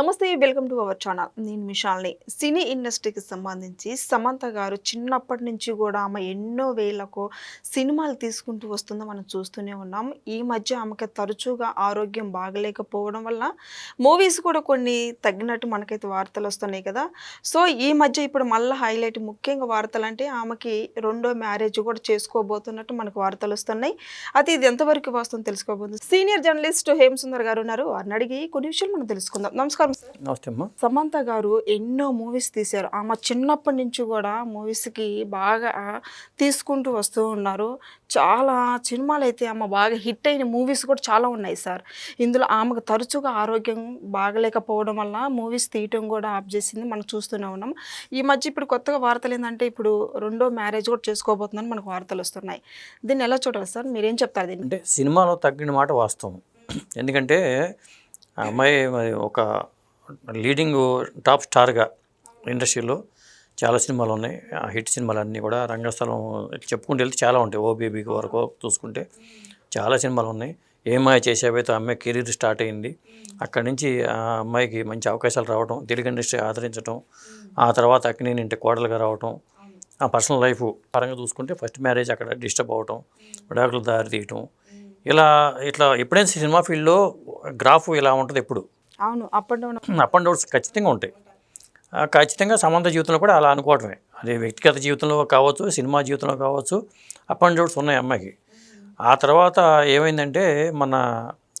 నమస్తే welcome to our channel. నేను మిషాల్ని. సినీ ఇండస్ట్రీకి సంబంధించి సమంత గారు చిన్నప్పటి నుంచి కూడా ఆమె ఎన్నో వేలకు సినిమాలు తీసుకుంటూ వస్తుందో మనం చూస్తూనే ఉన్నాం. ఈ మధ్య ఆమెకి తరచుగా ఆరోగ్యం బాగలేకపోవడం వల్ల మూవీస్ కూడా కొన్ని తగ్గినట్టు మనకైతే వార్తలు వస్తున్నాయి కదా. సో ఈ మధ్య ఇప్పుడు మళ్ళీ హైలైట్ ముఖ్యంగా వార్తలు అంటే ఆమెకి రెండో మ్యారేజ్ కూడా చేసుకోబోతున్నట్టు మనకు వార్తలు వస్తున్నాయి. అయితే ఇది ఎంతవరకు వస్తుందో తెలుసుకోబోతుంది? సీనియర్ జర్నలిస్ట్ హేమ్ సుందర్ గారు ఉన్నారు. వారిని అడిగి కొన్ని విషయాలు మనం తెలుసుకుందాం. నమస్కారం. సార్. నమస్తే అమ్మా. సమంత గారు ఎన్నో మూవీస్ తీశారు. ఆమె చిన్నప్పటి నుంచి కూడా మూవీస్కి బాగా తీసుకుంటూ వస్తూ ఉన్నారు. చాలా సినిమాలు అయితే ఆమె బాగా హిట్ అయిన మూవీస్ కూడా చాలా ఉన్నాయి సార్. ఇందులో ఆమెకు తరచుగా ఆరోగ్యం బాగలేకపోవడం వల్ల మూవీస్ తీయటం కూడా ఆఫ్ చేసింది మనం చూస్తూనే ఉన్నాం. ఈ మధ్య ఇప్పుడు కొత్తగా వార్తలు ఏంటంటే ఇప్పుడు రెండో మ్యారేజ్ కూడా చేసుకోబోతుందని మనకు వార్తలు వస్తున్నాయి. దీన్ని ఎలా చూడాలి సార్? మీరేం చెప్తారు దీన్ని? అంటే సినిమాలో తగ్గిన మాట వాస్తవం. ఎందుకంటే ఆ అమ్మాయి మరి ఒక లీడింగ్ టాప్ స్టార్గా ఇండస్ట్రీలో చాలా సినిమాలు ఉన్నాయి. ఆ హిట్ సినిమాలు అన్నీ కూడా రంగస్థలం చెప్పుకుంటూ వెళ్తే చాలా ఉంటాయి. ఓబీబీ వరకు చూసుకుంటే చాలా సినిమాలు ఉన్నాయి. ఏమాయ చేసేవైతే ఆ అమ్మాయి కెరీర్ స్టార్ట్ అయింది. అక్కడి నుంచి ఆ అమ్మాయికి మంచి అవకాశాలు రావడం తెలుగు ఇండస్ట్రీ ఆదరించడం ఆ తర్వాత అక్కినేని ఇంటి కోడలుగా రావడం ఆ పర్సనల్ లైఫ్ పరంగా చూసుకుంటే ఫస్ట్ మ్యారేజ్ అక్కడ డిస్టర్బ్ అవ్వటం విడాకులు దారి తీయటం ఇలా ఇట్లా ఎప్పుడైనా సినిమా ఫీల్డ్లో గ్రాఫ్ ఇలా ఉంటుంది ఎప్పుడు. అవును up and down up and downs ఖచ్చితంగా ఉంటాయి. ఆ, ఖచ్చితంగా సమంత జీవితంలో కూడా అలా అనుకోవటమే. అది వ్యక్తిగత జీవితంలో కావచ్చు సినిమా జీవితంలో కావచ్చు అప్ అండ్ డౌన్స్ ఉన్నాయి అమ్మాయికి. ఆ తర్వాత ఏమైందంటే మన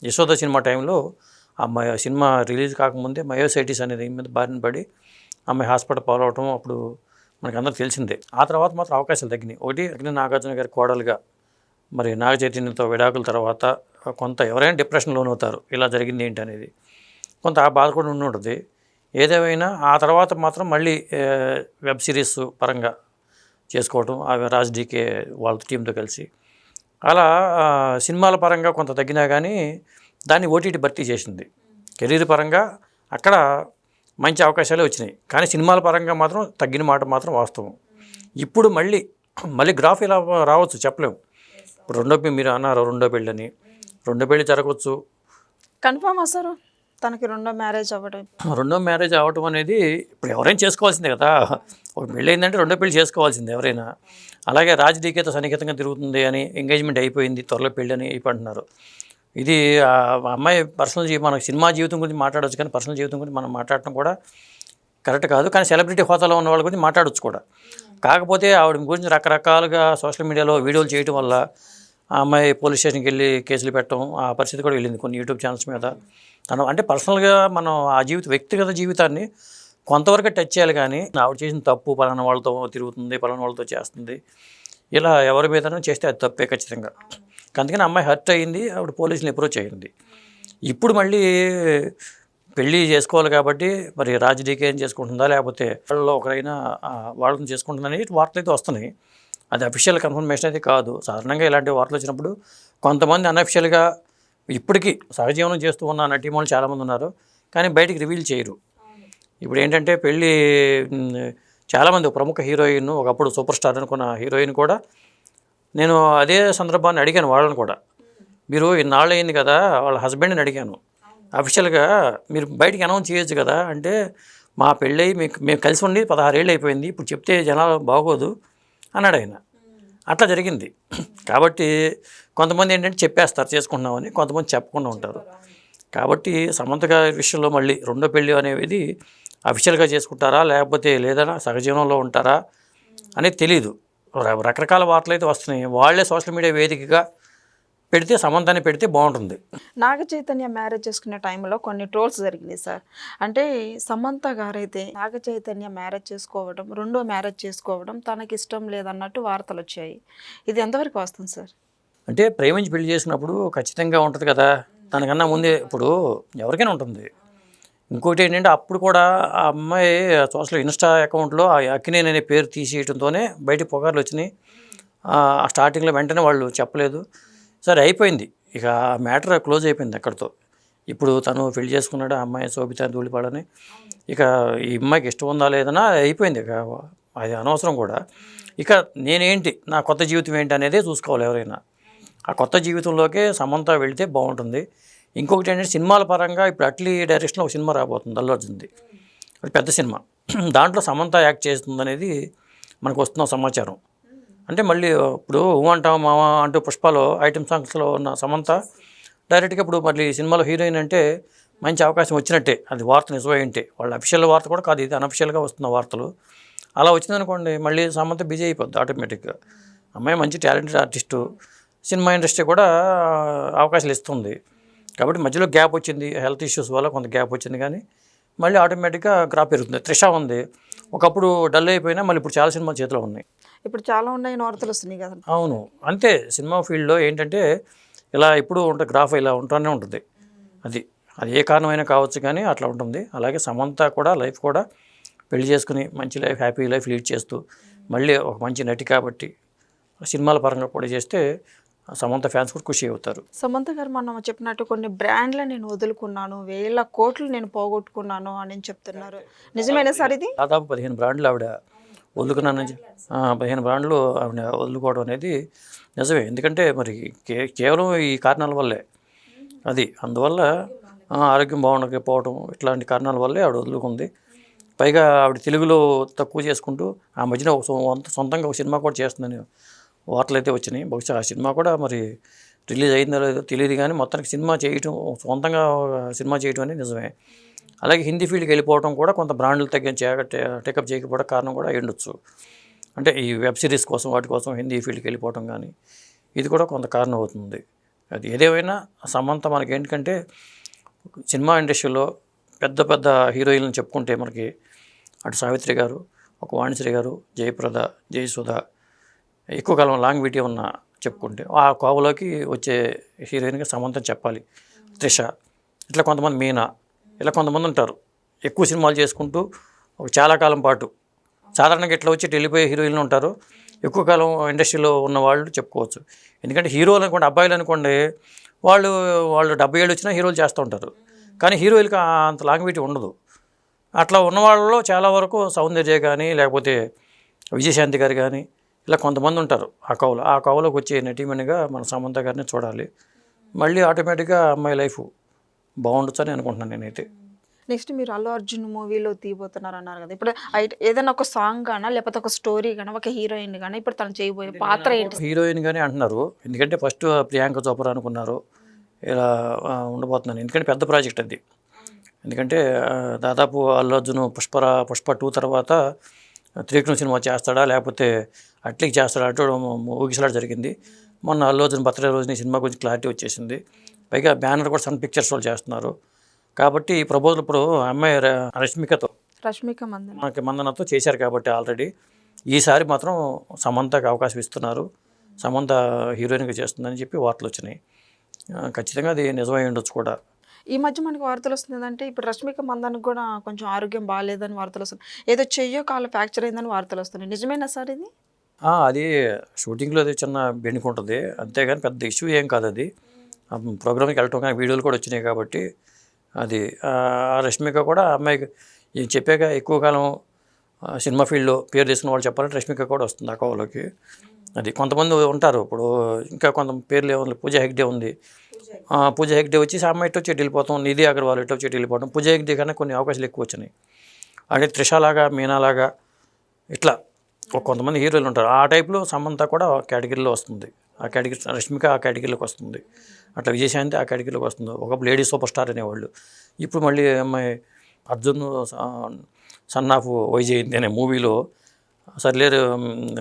యశోద సినిమా టైంలో అమ్మాయి సినిమా రిలీజ్ కాకముందే మయోసైటిస్ అనేది మీద బారిన పడి అమ్మాయి హాస్పిటల్ పాలవటం అప్పుడు మనకు అందరికి తెలిసిందే. ఆ తర్వాత మాత్రం అవకాశాలు తగ్గినాయి. ఒకటి అగ్ని నాగార్జున గారి కోడలుగా మరి నాగ చైతన్యంతో విడాకుల తర్వాత కొంత ఎవరైనా డిప్రెషన్ లోనవుతారు. ఇలా జరిగింది ఏంటి అనేది కొంత ఆ బాధ కూడా ఉండి ఉంటుంది. ఏదేమైనా ఆ తర్వాత మాత్రం మళ్ళీ వెబ్ సిరీస్ పరంగా చేసుకోవటం ఆ రాజ్ డీకే వాళ్ళ టీంతో కలిసి. అలా సినిమాల పరంగా కొంత తగ్గినా కానీ దాన్ని ఓటీటీ భర్తీ చేసింది. కెరీర్ పరంగా అక్కడ మంచి అవకాశాలే వచ్చినాయి. కానీ సినిమాల పరంగా మాత్రం తగ్గిన మాట మాత్రం వాస్తవం. ఇప్పుడు మళ్ళీ మళ్ళీ గ్రాఫ్ ఇలా రావచ్చు చెప్పలేము. ఇప్పుడు రెండో పె- మీరు అన్నారు రెండో పెళ్ళని. రెండో పెళ్ళి జరగవచ్చు. Confirm sir? తనకి రెండో మ్యారేజ్ అవ్వడం. రెండో మ్యారేజ్ అవటం అనేది ఇప్పుడు ఎవరైనా చేసుకోవాల్సిందే కదా. ఒక పెళ్ళి అయిందంటే రెండో పెళ్ళి చేసుకోవాల్సిందే ఎవరైనా. అలాగే రాజకీయత సన్నిహితంగా తిరుగుతుంది అని ఎంగేజ్మెంట్ అయిపోయింది త్వరలో పెళ్ళి అని అంటున్నారు ఇది అమ్మాయి పర్సనల్ జీ మన సినిమా జీవితం గురించి మాట్లాడవచ్చు కానీ పర్సనల్ జీవితం గురించి మనం మాట్లాడటం కూడా కరెక్ట్ కాదు కానీ సెలబ్రిటీ హోదాలో ఉన్న వాళ్ళ గురించి మాట్లాడవచ్చు కూడా. కాకపోతే ఆవిడ గురించి రకరకాలుగా సోషల్ మీడియాలో వీడియోలు చేయడం వల్ల ఆ అమ్మాయి పోలీస్ స్టేషన్కి వెళ్ళి కేసులు పెట్టడం ఆ పరిస్థితి కూడా వెళ్ళింది కొన్ని యూట్యూబ్ ఛానల్స్ మీద. తను అంటే పర్సనల్గా మనం ఆ జీవిత వ్యక్తిగత జీవితాన్ని కొంతవరకు టచ్ చేయాలి కానీ ఆవిడ చేసిన తప్పు పలానా వాళ్ళతో తిరుగుతుంది పలానా వాళ్ళతో చేస్తుంది. ఇలా ఎవరి మీదనూ చేస్తే అది తప్పే ఖచ్చితంగా. అందుకని అమ్మాయి హర్ట్ అయ్యింది ఆవిడ పోలీసుని అప్రోచ్ అయ్యింది ఇప్పుడు మళ్ళీ పెళ్ళి చేసుకోవాలి కాబట్టి మరి రాజకీయ ఏం చేసుకుంటుందా లేకపోతే వాళ్ళలో ఒకరైనా వాళ్ళని చేసుకుంటుందని వార్తలు అయితే వస్తున్నాయి. అది అఫీషియల్ కన్ఫర్మేషన్ అయితే కాదు. సాధారణంగా ఇలాంటి వార్తలు వచ్చినప్పుడు కొంతమంది అన్అఫిషియల్గా ఇప్పటికీ సహజీవనం చేస్తూ ఉన్న నటీమణులు చాలామంది ఉన్నారు. కానీ బయటికి రివీల్ చేయరు. ఇప్పుడు ఏంటంటే పెళ్ళి చాలామంది ప్రముఖ హీరోయిన్ ఒకప్పుడు సూపర్ స్టార్ అనుకున్న హీరోయిన్ కూడా నేను అదే సందర్భాన్ని అడిగాను వాళ్ళని కూడా. మీరు ఇన్నాళ్ళు అయింది కదా వాళ్ళ హస్బెండ్ని అడిగాను. అఫీషియల్గా మీరు బయటికి అనౌన్స్ చేయొచ్చు కదా అంటే మా పెళ్ళయి మీకు మేము కలిసి ఉండి పదహారేళ్ళు అయిపోయింది. ఇప్పుడు చెప్తే జనాలు బాగోదు. అన్నాడు ఆయన. అట్లా జరిగింది. కాబట్టి కొంతమంది ఏంటంటే చెప్పేస్తారు చేసుకుంటున్నామని కొంతమంది చెప్పకుండా ఉంటారు. కాబట్టి సమంత గారి విషయంలో మళ్ళీ రెండో పెళ్ళి అనేది అఫీషియల్గా చేసుకుంటారా లేకపోతే లేదా సహజీవనంలో ఉంటారా అనేది తెలియదు ర- రకరకాల వార్తలు అయితే వస్తున్నాయి. వాళ్ళే సోషల్ మీడియా వేదికగా పెడితే సమంతాన్ని పెడితే బాగుంటుంది. నాగ చైతన్య మ్యారేజ్ చేసుకునే టైంలో కొన్ని ట్రోల్స్ జరిగినాయి సార్. అంటే సమంత గారైతే నాగ చైతన్య మ్యారేజ్ చేసుకోవడం రెండో మ్యారేజ్ చేసుకోవడం తనకి ఇష్టం లేదన్నట్టు వార్తలు వచ్చాయి. ఇది ఎంతవరకు వస్తుంది సార్? అంటే ప్రేమించి పెళ్ళి చేసినప్పుడు ఖచ్చితంగా ఉంటుంది కదా. దానికన్నా ముందే ఇప్పుడు ఎవరికైనా ఉంటుంది. ఇంకోటి ఏంటంటే అప్పుడు కూడా ఆ అమ్మాయి సోషల్ ఇన్స్టా అకౌంట్లో ఆ అక్కినేని అనే పేరు తీసేయడంతోనే బయట పొగార్లు వచ్చినాయి. ఆ స్టార్టింగ్లో వెంటనే వాళ్ళు చెప్పలేదు. సరే అయిపోయింది. ఇక ఆ మ్యాటర్ క్లోజ్ అయిపోయింది అక్కడితో. ఇప్పుడు తను పెళ్ళి చేసుకున్నాడు ఆ అమ్మాయి శోభిత ధూళిపాడని ఇక ఈ అమ్మాయికి ఇష్టం ఉందా లేదన్నా అయిపోయింది ఇక. అది అనవసరం కూడా. ఇక నేనేంటి నా కొత్త జీవితం ఏంటి అనేది చూసుకోవాలి ఎవరైనా. ఆ కొత్త జీవితంలోకే సమంత వెళితే బాగుంటుంది. ఇంకొకటి ఏంటంటే సినిమాల పరంగా ఇప్పుడు అట్లీ డైరెక్షన్లో ఒక సినిమా రాబోతుంది అల్లు అర్జున్ది. అది పెద్ద సినిమా. దాంట్లో సమంత యాక్ట్ చేస్తుంది అనేది మనకు వస్తున్న సమాచారం. అంటే మళ్ళీ ఇప్పుడు ఊ అంటాం మామ అంటూ పుష్పలో ఐటమ్ సాంగ్స్లో ఉన్న సమంత డైరెక్ట్గా ఇప్పుడు మళ్ళీ సినిమాలో హీరోయిన్ అంటే మంచి అవకాశం వచ్చినట్టే. అది వార్త నిజమై ఉంటే. వాళ్ళ అఫీషియల్ వార్త కూడా కాదు ఇది అనఫిషియల్గా వస్తున్న వార్తలు. అలా వచ్చిందనుకోండి మళ్ళీ సమంత బిజీ అయిపోద్ది ఆటోమేటిక్గా. అమ్మాయి మంచి టాలెంటెడ్ ఆర్టిస్టు. సినిమా ఇండస్ట్రీ కూడా అవకాశాలు ఇస్తుంది. కాబట్టి మధ్యలో గ్యాప్ వచ్చింది హెల్త్ ఇష్యూస్ వల్ల కొంత గ్యాప్ వచ్చింది కానీ మళ్ళీ ఆటోమేటిక్గా గ్రాప్ పెరుగుతుంది. త్రిష ఉంది. ఒకప్పుడు డల్ అయిపోయినా మళ్ళీ ఇప్పుడు చాలా సినిమాలు చేతిలో ఉన్నాయి. ఇప్పుడు చాలా ఉన్నాయని వార్తలు వస్తున్నాయి కదా అవును. అంతే సినిమా ఫీల్డ్లో ఏంటంటే ఇలా ఎప్పుడు ఉంటుంది గ్రాఫ్ ఇలా ఉంటూనే ఉంటుంది. అది అది ఏ కారణమైనా కావచ్చు కానీ అట్లా ఉంటుంది. అలాగే సమంత కూడా లైఫ్ కూడా పెళ్ళి చేసుకుని మంచి లైఫ్ హ్యాపీ లైఫ్ లీడ్ చేస్తూ మళ్ళీ ఒక మంచి నటి కాబట్టి సినిమాల పరంగా కూడా చేస్తే సమంత ఫ్యాన్స్ కూడా ఖుషి అవుతారు. సమంత గారు మనం చెప్పినట్టు కొన్ని బ్రాండ్లు నేను వదులుకున్నాను వేల కోట్లు నేను పోగొట్టుకున్నాను అని చెప్తున్నారు. నిజమేనా సార్ ఇది? దాదాపు పదిహేను బ్రాండ్లు ఆవిడ వదులుకున్నానని ఆ, పదిహేను బ్రాండ్లు ఆవిడ వదులుకోవడం అనేది నిజమే. ఎందుకంటే మరి కే కేవలం ఈ కారణాల వల్లే. అది అందువల్ల ఆరోగ్యం బాగుండకపోవడం ఇట్లాంటి కారణాల వల్లే ఆవిడ వదులుకుంది. పైగా ఆవిడ తెలుగులో తక్కువ చేసుకుంటూ ఆ మధ్యన ఒక సొంత సొంతంగా ఒక సినిమా కూడా చేస్తుందని వార్తలు అయితే వచ్చినాయి. బహుశా ఆ సినిమా కూడా మరి రిలీజ్ అయిందో లేదో తెలియదు కానీ మొత్తానికి సినిమా చేయటం సొంతంగా సినిమా చేయటం అనేది నిజమే. అలాగే హిందీ ఫీల్డ్కి వెళ్ళిపోవడం కూడా కొంత బ్రాండ్లు తగ్గించి టేకప్ చేయకపోవడం కారణం కూడా ఉండొచ్చు అంటే ఈ వెబ్ సిరీస్ కోసం వాటి కోసం హిందీ ఫీల్డ్కి వెళ్ళిపోవడం కానీ ఇది కూడా కొంత కారణం అవుతుంది. అది ఏదేమైనా సమంత మనకి ఏంటంటే సినిమా ఇండస్ట్రీలో పెద్ద పెద్ద హీరోయిన్లను చెప్పుకుంటే మనకి అటు సావిత్రి గారు ఒక వాణిశ్రీ గారు జయప్రద జయసుధ ఎక్కువ కాలం లాంగ్ వీడియో ఉన్న చెప్పుకుంటే ఆ కోవలోకి వచ్చే హీరోయిన్గా సమంతం చెప్పాలి. త్రిష ఇట్లా కొంతమంది మీనా ఇలా కొంతమంది ఉంటారు. ఎక్కువ సినిమాలు చేసుకుంటూ ఒక చాలా కాలం పాటు సాధారణంగా ఇట్లా వచ్చి వెళ్ళిపోయే హీరోయిన్లు ఉంటారు. ఎక్కువ కాలం ఇండస్ట్రీలో ఉన్న వాళ్ళు చెప్పుకోవచ్చు. ఎందుకంటే హీరోలు అనుకోండి అబ్బాయిలు అనుకోండి వాళ్ళు వాళ్ళు డెబ్బై ఏళ్ళు వచ్చినా హీరోలు చేస్తూ ఉంటారు. కానీ హీరోయిన్కి అంత లాంగ్విటీ ఉండదు. అట్లా ఉన్న వాళ్ళలో చాలా వరకు సౌందర్య కానీ లేకపోతే విజయశాంతి గారు కానీ ఇలా కొంతమంది ఉంటారు ఆ కవులు ఆ కవులోకి వచ్చే నటీమణిగా మన సమంత గారిని చూడాలి. మళ్ళీ ఆటోమేటిక్గా అమ్మాయి లైఫ్ బాగుండొచ్చు అని అనుకుంటున్నాను నేనైతే. నెక్స్ట్ మీరు అల్లు అర్జున్ మూవీలో తీయబోతున్నారు అన్నారు కదా. ఇప్పుడు ఏదైనా ఒక సాంగ్ గానా లేకపోతే ఒక స్టోరీ గానా ఒక హీరోయిన్ గానా ఇప్పుడు తను చేయబోయే పాత్ర ఏంటి? హీరోయిన్ గానే అంటున్నారు. ఎందుకంటే ఫస్ట్ ప్రియాంక చోప్రా అనుకున్నారు. ఇలా ఉండబోతున్నాను. ఎందుకంటే పెద్ద ప్రాజెక్ట్ అది. ఎందుకంటే దాదాపు అల్లు అర్జున్ పుష్పర పుష్ప టూ తర్వాత త్రికృష్ణ సినిమా చేస్తాడా లేకపోతే అట్లీకి చేస్తాడా అంటూ ఊగిసలాట జరిగింది. మొన్న అల్లు అర్జున్ బర్త్డే రోజున ఈ సినిమా గురించి క్లారిటీ వచ్చేసింది. పైగా బ్యానర్ కూడా సన్ పిక్చర్స్ వాళ్ళు చేస్తున్నారు. కాబట్టి ఈ ప్రపోజల్ ఇప్పుడు అమ్మాయి రష్మికతో రష్మిక మందన్. మనకి మందనతో చేశారు కాబట్టి ఆల్రెడీ. ఈసారి మాత్రం సమంతకు అవకాశం ఇస్తున్నారు. సమంత హీరోయిన్గా చేస్తుందని చెప్పి వార్తలు వచ్చినాయి. ఖచ్చితంగా అది నిజమై ఉండొచ్చు కూడా. ఈ మధ్య మనకి వార్తలు వస్తుందంటే ఇప్పుడు రష్మిక మందానికి కూడా కొంచెం ఆరోగ్యం బాగాలేదని వార్తలు వస్తున్నాయి. ఏదో చెయ్యో కాళ్ళు ఫ్రాక్చర్ అయిందని వార్తలు వస్తున్నాయి. నిజమేనా సార్ ఇది? అది షూటింగ్లో అది చిన్న బెండుకు ఉంటుంది. అంతేగాని పెద్ద ఇష్యూ ఏం కాదు అది. ప్రోగ్రామ్కి వెళ్ళటం కానీ వీడియోలు కూడా వచ్చినాయి కాబట్టి అది. ఆ, రష్మిక కూడా అమ్మాయికి ఇది చెప్పాక ఎక్కువ కాలం సినిమా ఫీల్డ్లో పేరు తీసుకున్న వాళ్ళు చెప్పాలంటే రష్మిక కూడా వస్తుంది ఆ కోవలోకి అది కొంతమంది ఉంటారు. ఇప్పుడు ఇంకా కొంత పేర్లు ఏముంది? పూజ హెగ్డే ఉంది. పూజ హెగ్డే వచ్చి సామ్మ ఇటు వచ్చి వెళ్ళిపోతాం నిధి అగర్వాల్ ఇటు వచ్చి వెళ్ళిపోవడం పూజ హెగ్డే కన్నా కొన్ని అవకాశాలు ఎక్కువ వచ్చినాయి. అంటే త్రిషలాగా మీనాలాగా ఇట్లా కొంతమంది హీరోలు ఉంటారు. ఆ టైప్లో సమంత కూడా కేటగిరీలో వస్తుంది. ఆ కేటగిరీ రష్మిక ఆ కేటగిరీలోకి వస్తుంది. అట్లా విజయశాంతి ఆ కేటగిరీలోకి వస్తుంది. ఒకప్పుడు లేడీ సూపర్ స్టార్ అనేవాళ్ళు. ఇప్పుడు మళ్ళీ అమ్మాయి అర్జున్ సన్ ఆఫ్ వైజయంతి అనే మూవీలో సర్లేరు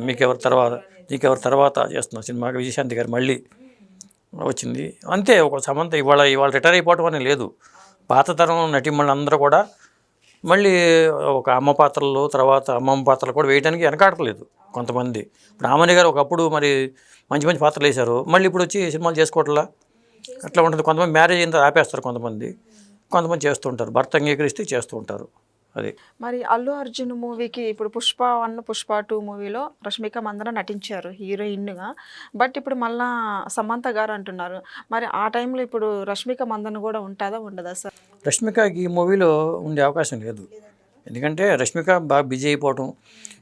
మీకెవరి తర్వాత నీకెవరి తర్వాత చేస్తున్న సినిమాకి విజయశాంతి గారు మళ్ళీ వచ్చింది. అంతే ఒక సమంత ఇవాళ ఇవాళ రిటైర్ అయిపోవటం అని లేదు. పాత తరం నటిమణులు అందరూ కూడా మళ్ళీ ఒక అమ్మ పాత్రలు తర్వాత అమ్మమ్మ పాత్రలు కూడా వేయడానికి వెనకాడలేదు కొంతమంది. ఇప్పుడు ఆమని గారు ఒకప్పుడు మరి మంచి మంచి పాత్రలు వేశారు. మళ్ళీ ఇప్పుడు వచ్చి సినిమాలు చేసుకోవట్లా? అట్లా ఉంటుంది. కొంతమంది మ్యారేజ్ అయిన ఆపేస్తారు కొంతమంది. కొంతమంది చేస్తూ ఉంటారు. భర్త అంగీకరిస్తే చేస్తూ ఉంటారు. అది. మరి అల్లు అర్జున్ మూవీకి ఇప్పుడు పుష్ప వన్ పుష్ప టూ మూవీలో రష్మిక మందన నటించారు హీరోయిన్గా. బట్ ఇప్పుడు మళ్ళా సమంత గారు అంటున్నారు. మరి ఆ టైంలో ఇప్పుడు రష్మిక మందన కూడా ఉంటుందా ఉండదా సార్? రష్మికకి ఈ మూవీలో ఉండే అవకాశం లేదు. ఎందుకంటే రష్మిక బాగా బిజీ అయిపోవటం.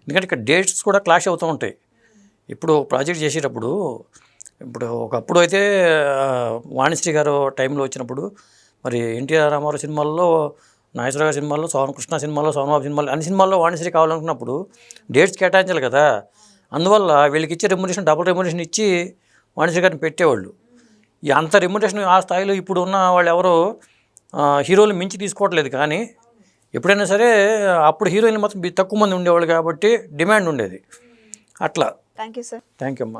ఎందుకంటే ఇక్కడ డేట్స్ కూడా క్లాష్ అవుతూ ఉంటాయి. ఇప్పుడు ప్రాజెక్ట్ చేసేటప్పుడు ఇప్పుడు ఒకప్పుడు అయితే వాణిశ్రీ గారు టైంలో వచ్చినప్పుడు మరి ఎన్టీఆర్ రామారావు సినిమాల్లో నాగేశ్వర గారి సినిమాల్లో సోన కృష్ణ సినిమాల్లో సోనబాబు సినిమాల్లో అన్ని సినిమాల్లో వాణిశ్రీ కావాలనుకున్నప్పుడు డేట్స్ కేటాయించాలి కదా. అందువల్ల వీళ్ళకి ఇచ్చే రెమ్యునేషన్ డబుల్ రెమ్యునేషన్ ఇచ్చి వాణిశ్రీ గారిని పెట్టేవాళ్ళు. ఈ అంత రెమ్యునేషన్ ఆ స్థాయిలో ఇప్పుడు ఉన్న వాళ్ళు ఎవరు హీరోలు మించి తీసుకోవట్లేదు కానీ ఎప్పుడైనా సరే అప్పుడు హీరోయిన్లు మాత్రం తక్కువ మంది ఉండేవాళ్ళు కాబట్టి డిమాండ్ ఉండేది. అట్లా. Thank you sir. Thank you అమ్మా.